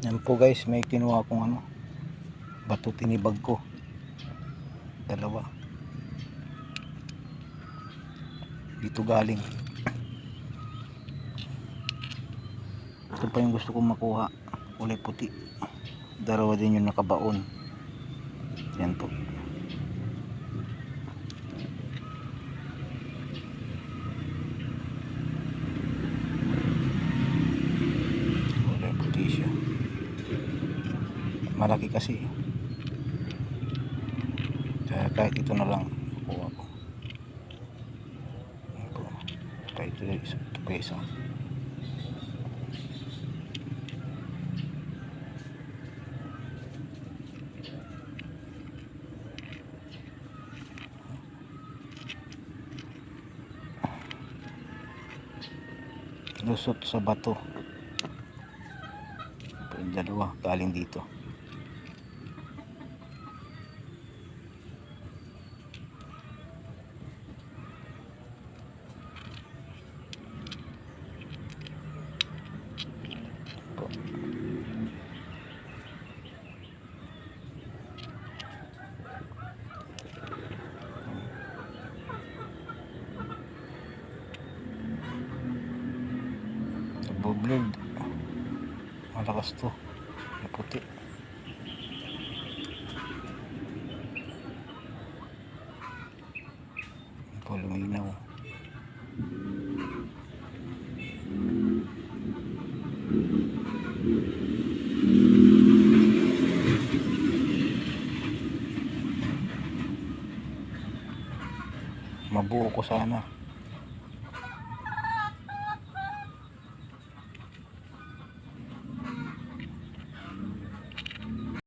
Yan po guys, may kinuha akong ano, bato tinibag ko. Dalawa. Dito galing. Ito pa yung gusto kong makuha. Kulay puti. Dalawa din yung nakabaon. Yan po. Kulay puti siya. Malaki kasi. Kaya kahit ito na lang kuha ko. Ito. Pa ito, ito pa isa. lusot sa bato dalawa galing dito Po. Nagbo-blurred. Malakas to. May puti. Ito luminaw. Mabuo ko sana.